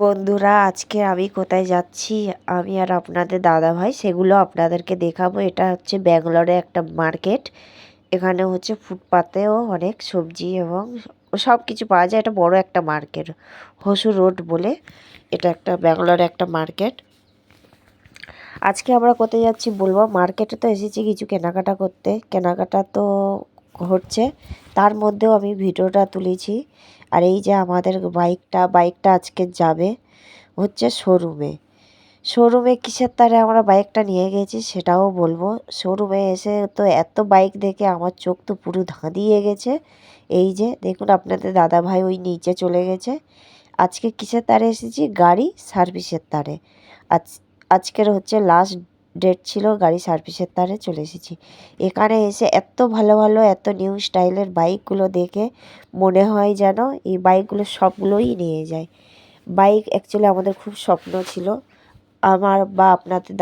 বন্ধুরা, আজকে আমি কোথায় যাচ্ছি? আমি আর আপনাদের দাদা ভাই সেগুলো আপনাদেরকে দেখাবো। এটা হচ্ছে ব্যাঙ্গালোরে একটা মার্কেট। এখানে হচ্ছে ফুটপাতেও অনেক সবজি এবং সব কিছু পাওয়া যায়। এটা বড় একটা মার্কেট, হসু রোড বলে। এটা একটা ব্যাঙ্গালোরে একটা মার্কেট। আজকে আমরা কোথায় যাচ্ছি বলব? মার্কেটে তো এসেছি কিছু কেনাকাটা করতে। কেনাকাটা তো হচ্ছে তার মধ্যেও আমি ভিডিওটা তুলেছি। আর এই যে আমাদের বাইকটা বাইকটা আজকে যাবে হচ্ছে শোরুমে। শোরুমে কিসের তারে আমরা বাইকটা নিয়ে গেছি সেটাও বলব। শোরুমে এসে তো এত বাইক দেখে আমার চোখ তো পুরো ধাঁধিয়ে গেছে। এই যে দেখুন আপনাদের দাদা ভাই ওই নিচে চলে গেছে। আজকে কিসের তারে এসেছি? গাড়ি সার্ভিসের তারে। আজ, আজকের হচ্ছে লাস্ট ডেট ছিল, গাড়ি সার্ভিসের তারে চলে এসেছি। এখানে এসে এত ভালো ভালো, এত নিউ স্টাইলের বাইকগুলো দেখে মনে হয় যেন এই বাইকগুলো সবগুলোই নিয়ে যায়। বাইক অ্যাকচুয়ালি আমাদের খুব স্বপ্ন ছিল। আমার বা আপনাদের